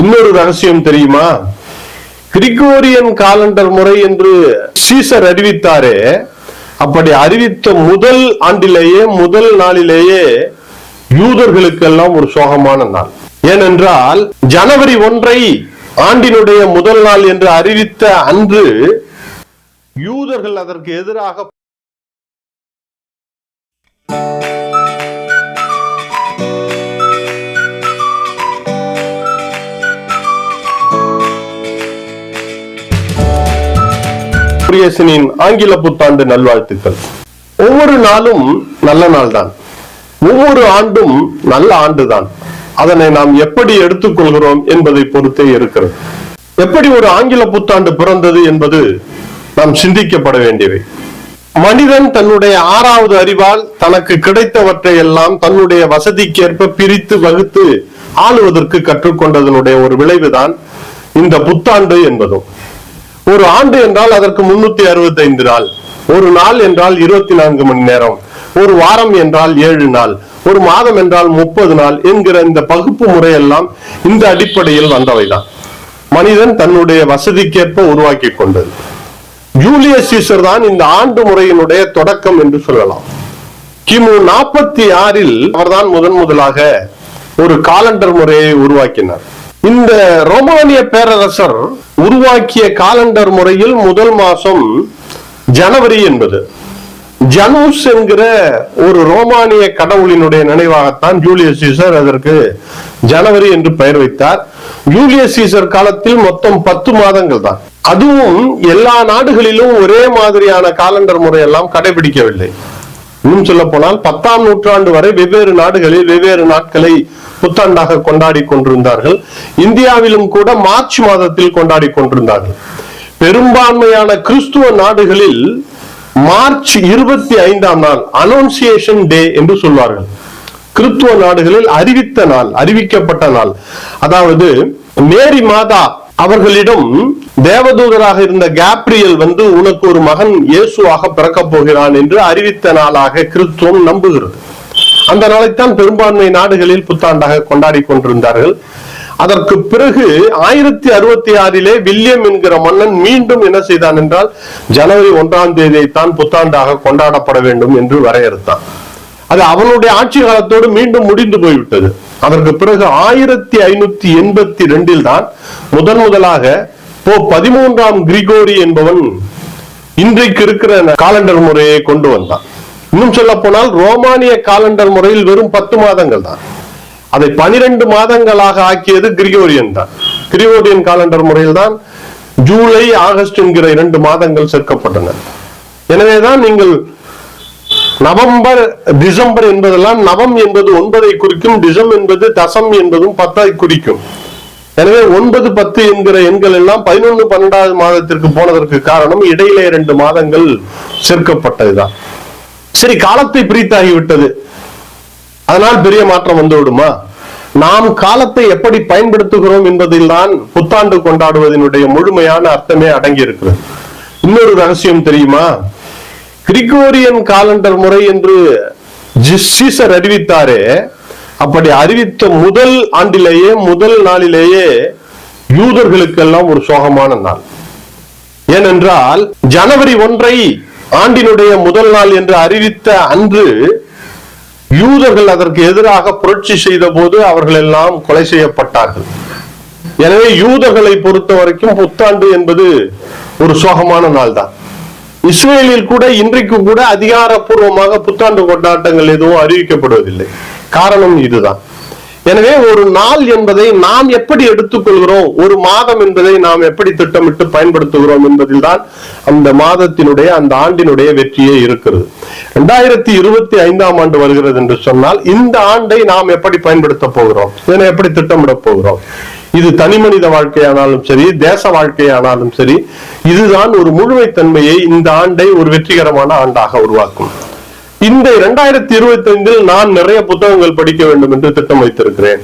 இன்னொரு ரகசியம் தெரியுமா? கிரிகோரியன் காலண்டர் முறை என்று சீசர் அறிவித்தாரே அப்படி அறிவித்த முதல் ஆண்டிலேயே முதல் நாளிலேயே யூதர்களுக்கெல்லாம் ஒரு சோகமான நாள். ஏனென்றால் ஜனவரி ஒன்றை ஆண்டினுடைய முதல் நாள் என்று அறிவித்த அன்று யூதர்கள் அதற்கு எதிராக பிரியசனின் ஆங்கில புத்தாண்டு நல்வாழ்த்துக்கள். ஒவ்வொரு நாளும் நல்ல நாள் தான் ஒவ்வொரு ஆண்டும் நல்ல ஆண்டு தான் அதனை நாம் எப்படி எடுத்துக்கொள்கிறோம் என்பதை பொறுத்தே இருக்கிறது. எப்படி ஒரு ஆங்கில புத்தாண்டு பிறந்தது என்பது நாம் சிந்திக்கப்பட வேண்டியவை. மனிதன் தன்னுடைய ஆறாவது அறிவால் தனக்கு கிடைத்தவற்றை எல்லாம் தன்னுடைய வசதிக்கேற்ப பிரித்து வகுத்து ஆளுவதற்கு கற்றுக்கொண்டதனுடைய ஒரு விளைவுதான் இந்த புத்தாண்டு என்பதும். ஒரு ஆண்டு என்றால் அதற்கு முன்னூத்தி அறுபத்தி ஐந்து நாள். ஒரு நாள் என்றால் இருபத்தி நான்கு மணி நேரம். ஒரு வாரம் என்றால் ஏழு நாள். ஒரு மாதம் என்றால் முப்பது நாள் என்கிற இந்த பகுப்பு முறையெல்லாம் இந்த அடிப்படையில் வந்தவைதான். மனிதன் தன்னுடைய வசதிக்கேற்ப உருவாக்கி கொண்டது. ஜூலியஸ் சீசர் தான் இந்த ஆண்டு முறையினுடைய தொடக்கம் என்று சொல்லலாம். கிமு நாற்பத்தி ஆறில் அவர்தான் முதன் முதலாக ஒரு காலண்டர் முறையை உருவாக்கினார். இந்த ரோமானிய பேரரசர் உருவாக்கிய காலண்டர் முறையில் முதல் மாசம் ஜனவரி என்பது. ஜனூஸ் என்கிற ஒரு ரோமானிய கடவுளினுடைய நினைவாகத்தான் ஜூலியஸ் சீசர் அதற்கு ஜனவரி என்று பெயர் வைத்தார். ஜூலியஸ் சீசர் காலத்தில் மொத்தம் பத்து மாதங்கள் தான். அதுவும் எல்லா நாடுகளிலும் ஒரே மாதிரியான காலண்டர் முறையெல்லாம் கடைபிடிக்கவில்லை. இன்னும் சொல்ல போனால் பத்தாம் நூற்றாண்டு வரை வெவ்வேறு நாடுகளில் வெவ்வேறு நாட்களை புத்தாண்டாக கொண்டாடி கொண்டிருந்தார்கள். இந்தியாவிலும் கூட மார்ச் மாதத்தில் கொண்டாடி கொண்டிருந்தார்கள். பெரும்பான்மையான கிறிஸ்துவ நாடுகளில் மார்ச் இருபத்தி ஐந்தாம் நாள் அனௌன்சியேஷன் டே என்று சொல்வார்கள். கிறிஸ்துவ நாடுகளில் அறிவித்த நாள் அறிவிக்கப்பட்ட நாள். அதாவது மேரி மாதா அவர்களிடம் தேவதூதராக இருந்த கேப்ரியல் வந்து உனக்கு ஒரு மகன் இயேசுவாக பிறக்கப் போகிறான் என்று அறிவித்த நாளாக கிறிஸ்துவம் நம்புகிறது. அந்த நாளைத்தான் பெரும்பான்மை நாடுகளில் புத்தாண்டாக கொண்டாடி கொண்டிருந்தார்கள். அதற்கு பிறகு ஆயிரத்தி அறுபத்தி ஆறிலே வில்லியம் என்கிற மன்னன் மீண்டும் என்ன செய்தான் என்றால் ஜனவரி ஒன்றாம் தேதியை தான் புத்தாண்டாக கொண்டாடப்பட வேண்டும் என்று வரையறுத்தான். அது அவனுடைய ஆட்சி காலத்தோடு மீண்டும் முடிந்து போய்விட்டது. அதற்கு பிறகு ஆயிரத்தி ஐநூத்தி எண்பத்தி ரெண்டில் தான் முதன் முதலாக போ பதிமூன்றாம் கிரிகோரி என்பவன் இன்றைக்கு இருக்கிற காலண்டர் முறையை கொண்டு வந்தான். இன்னும் சொல்ல போனால் ரோமானிய காலண்டர் முறையில் வெறும் பத்து மாதங்கள் தான். அதை பனிரெண்டு மாதங்களாக ஆக்கியது கிரிகோரியன் தான் கிரிகோரியன் காலண்டர் முறையில் தான் ஜூலை ஆகஸ்ட் என்கிற இரண்டு மாதங்கள் சேர்க்கப்பட்டன. எனவேதான் நீங்கள் நவம்பர் டிசம்பர் என்பதெல்லாம் நவம் என்பது ஒன்பதை குறிக்கும் டிசம் என்பது தசம் என்பதும் பத்தை குறிக்கும். எனவே ஒன்பது பத்து என்கிற எண்கள் எல்லாம் பதினொன்று பன்னெண்டாவது மாதத்திற்கு போனதற்கு காரணம் இடையிலே இரண்டு மாதங்கள் சேர்க்கப்பட்டதுதான். சரி காலத்தை பிரித்தாகிவிட்டது. அதனால் பெரிய மாற்றம் வந்து விடுமா நாம் காலத்தை எப்படி பயன்படுத்துகிறோம் என்பதில் தான் புத்தாண்டு கொண்டாடுவதனுடைய முழுமையான அர்த்தமே அடங்கி இருக்கிறது இன்னொரு ரகசியம் தெரியுமா? கிரிகோரியன் காலண்டர் முறை என்று சீசர் அறிவித்தாரே அப்படி அறிவித்த முதல் ஆண்டிலேயே முதல் நாளிலேயே யூதர்களுக்கெல்லாம் ஒரு சோகமான நாள். ஏனென்றால் ஜனவரி ஒன்றை ஆண்டினுடைய முதல் நாள் என்று அறிவித்த அன்று யூதர்கள் அதற்கு எதிராக புரட்சி செய்த போது அவர்கள் எல்லாம் கொலை செய்யப்பட்டார்கள். எனவே யூதர்களை பொறுத்த வரைக்கும் புத்தாண்டு என்பது ஒரு சோகமான நாள் தான் இஸ்ரேலில் கூட இன்றைக்கு கூட அதிகாரப்பூர்வமாக புத்தாண்டு கொண்டாட்டங்கள் எதுவும் அறிவிக்கப்படுவதில்லை. காரணம் இதுதான். எனவே ஒரு நாள் என்பதை நாம் எப்படி எடுத்துக்கொள்கிறோம்? ஒரு மாதம் என்பதை நாம் எப்படி திட்டமிட்டு பயன்படுத்துகிறோம் என்பதில் தான் அந்த மாதத்தினுடைய அந்த ஆண்டினுடைய வெற்றியே இருக்கிறது. இரண்டாயிரத்தி இருபத்தி ஐந்தாம் ஆண்டு வருகிறது என்று சொன்னால் இந்த ஆண்டை நாம் எப்படி பயன்படுத்த போகிறோம்? இதனை எப்படி திட்டமிட போகிறோம்? இது தனி மனித வாழ்க்கையானாலும் சரி தேச வாழ்க்கையானாலும் சரி இதுதான் ஒரு முழுமைத்தன்மையை இந்த ஆண்டை ஒரு வெற்றிகரமான ஆண்டாக உருவாக்கும். இந்த இரண்டாயிரத்தி இருபத்தி ஐந்தில் நான் நிறைய புத்தகங்கள் படிக்க வேண்டும் என்று திட்டம் வைத்திருக்கிறேன்.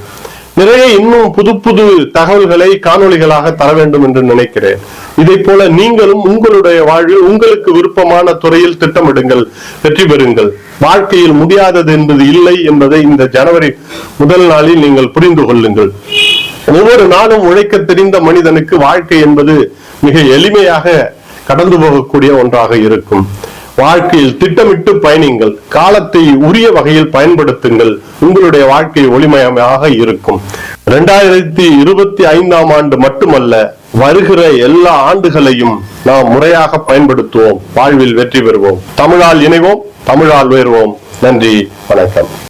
நிறைய இன்னும் புது புது தகவல்களை காணொளிகளாக தர வேண்டும் என்று நினைக்கிறேன். இதை போல நீங்களும் உங்களுடைய வாழ்வில் உங்களுக்கு விருப்பமான துறையில் திட்டமிடுங்கள் வெற்றி பெறுங்கள். வாழ்க்கையில் முடியாதது என்பது இல்லை என்பதை இந்த ஜனவரி முதல் நாளில் நீங்கள் புரிந்து கொள்ளுங்கள். ஒவ்வொரு நாளும் உழைக்க தெரிந்த மனிதனுக்கு வாழ்க்கை என்பது மிக எளிமையாக கடந்து போகக்கூடிய ஒன்றாக இருக்கும். வாழ்க்கையில் திட்டமிட்டு பயணிங்கள். காலத்தை உரிய வகையில் பயன்படுத்துங்கள். உங்களுடைய வாழ்க்கை ஒளிமயமாக இருக்கும். இரண்டாயிரத்தி இருபத்தி ஐந்தாம் ஆண்டு மட்டுமல்ல வருகிற எல்லா ஆண்டுகளையும் நாம் முறையாக பயன்படுத்துவோம். வாழ்வில் வெற்றி பெறுவோம். தமிழால் இணைவோம் தமிழால் உயர்வோம். நன்றி வணக்கம்.